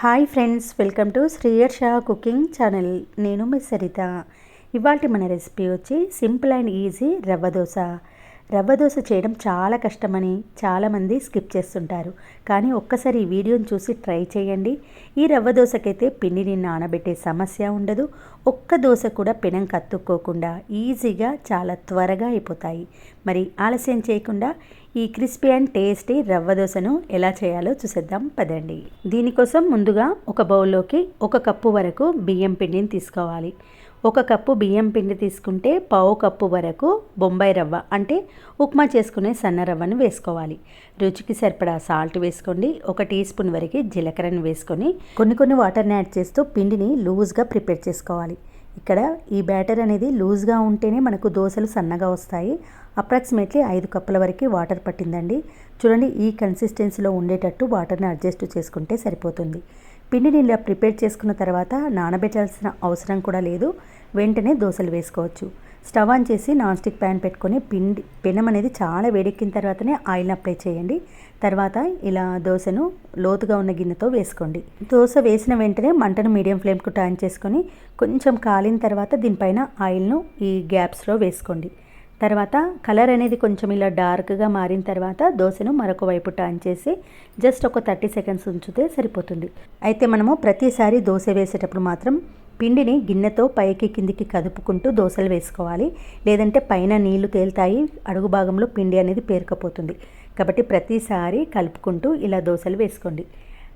Hi friends welcome to Sriyar Sha cooking channel. నేను మీ సరిత. ఇవాళ మన రెసిపీ వచ్చి simple and easy rava dosa. Rava dosa చేయడం చాలా కష్టమని చాలామంది స్కిప్ చేస్తుంటారు. కానీ ఒక్కసారి ఈ వీడియోని చూసి ట్రై చేయండి. ఈ రవ్వ దోశకైతే పిండిని నానబెట్టే సమస్య ఉండదు. ఒక్క దోశ కూడా పెనం కత్తుక్కోకుండా ఈజీగా చాలా త్వరగా అయిపోతాయి. మరి ఆలస్యం చేయకుండా ఈ క్రిస్పీ అండ్ టేస్టీ రవ్వ దోశను ఎలా చేయాలో చూసేద్దాం పదండి. దీనికోసం ముందుగా ఒక బౌల్లోకి ఒక కప్పు వరకు బియ్యం పిండిని తీసుకోవాలి. ఒక కప్పు బియ్యం పిండి తీసుకుంటే పావు కప్పు వరకు బొంబాయి రవ్వ అంటే ఉప్మా చేసుకునే సన్న రవ్వను వేసుకోవాలి. రుచికి సరిపడా సాల్ట్ వేసుకోండి. ఒక టీ స్పూన్ వరకు జీలకర్రను వేసుకొని కొన్ని కొన్ని వాటర్ని యాడ్ చేస్తూ పిండిని లూజ్గా ప్రిపేర్ చేసుకోవాలి. ఇక్కడ ఈ బ్యాటర్ అనేది లూజ్గా ఉంటేనే మనకు దోశలు సన్నగా వస్తాయి. అప్రాక్సిమేట్లీ ఐదు కప్పుల వరకు వాటర్ పట్టిందండి. చూడండి ఈ కన్సిస్టెన్సీలో ఉండేటట్టు వాటర్ని అడ్జస్ట్ చేసుకుంటే సరిపోతుంది. పిండిని ఇలా ప్రిపేర్ చేసుకున్న తర్వాత నానబెట్టాల్సిన అవసరం కూడా లేదు. వెంటనే దోశలు వేసుకోవచ్చు. స్టవ్ ఆన్ చేసి నాన్ స్టిక్ ప్యాన్ పెట్టుకొని పిండి పెనం అనేది చాలా వేడెక్కిన తర్వాతనే ఆయిల్ అప్లై చేయండి. తర్వాత ఇలా దోశను లోతుగా ఉన్న గిన్నెతో వేసుకోండి. దోశ వేసిన వెంటనే మంటను మీడియం ఫ్లేమ్కు టర్న్ చేసుకొని కొంచెం కాలిన తర్వాత దీనిపైన ఆయిల్ను ఈ గ్యాప్స్లో వేసుకోండి. తర్వాత కలర్ అనేది కొంచెం ఇలా డార్క్గా మారిన తర్వాత దోశను మరొక వైపు టర్న్ చేసి జస్ట్ ఒక థర్టీ సెకండ్స్ ఉంచితే సరిపోతుంది. అయితే మనము ప్రతిసారి దోశ వేసేటప్పుడు మాత్రం పిండిని గిన్నెతో పైకి కిందికి కదుపుకుంటూ దోశలు వేసుకోవాలి. లేదంటే పైన నీళ్ళు తేలుతాయి. అడుగు భాగంలో పిండి అనేది పేరుకపోతుంది. కాబట్టి ప్రతిసారి కలుపుకుంటూ ఇలా దోశలు వేసుకోండి.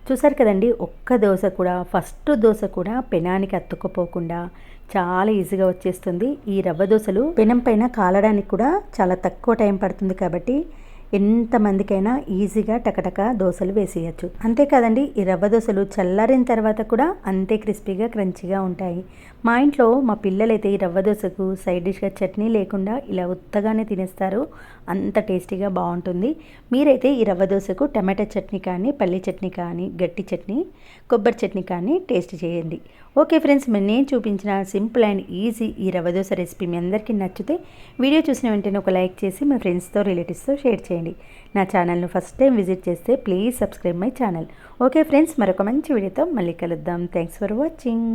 చూసారు కదండి ఒక్క దోశ కూడా ఫస్ట్ దోశ కూడా పెనానికి అత్తుకుపోకుండా చాలా ఈజీగా వచ్చేస్తుంది. ఈ రవ్వ దోశలు పెనం పైన కాలడానికి కూడా చాలా తక్కువ టైం పడుతుంది కాబట్టి ఎంతమందికైనా ఈజీగా టకటక దోశలు వేసేయచ్చు. అంతేకాదండి ఈ రవ్వ దోశలు చల్లారిన తర్వాత కూడా అంతే క్రిస్పీగా క్రంచిగా ఉంటాయి. మా ఇంట్లో మా పిల్లలైతే ఈ రవ్వ దోశకు సైడ్ డిష్గా చట్నీ లేకుండా ఇలా ఉత్తగానే తినేస్తారు. అంత టేస్టీగా బాగుంటుంది. మీరైతే ఈ రవ్వ దోశకు టమాటా చట్నీ కానీ పల్లి చట్నీ కానీ గట్టి చట్నీ కొబ్బరి చట్నీ కానీ టేస్ట్ చేయండి. ఓకే ఫ్రెండ్స్ నేను చూపించిన సింపుల్ అండ్ ఈజీ ఈ రవ్వ దోశ రెసిపీ మీ అందరికీ నచ్చితే వీడియో చూసిన వెంటనే ఒక లైక్ చేసి మీ ఫ్రెండ్స్తో రిలేటివ్స్తో షేర్ చేయండి. చేయండి. నా ఛానల్ను ఫస్ట్ టైం విజిట్ చేస్తే please subscribe my channel. Okay friends మరొక మంచి వీడియోతో మళ్ళీ కలుద్దాం. Thanks for watching.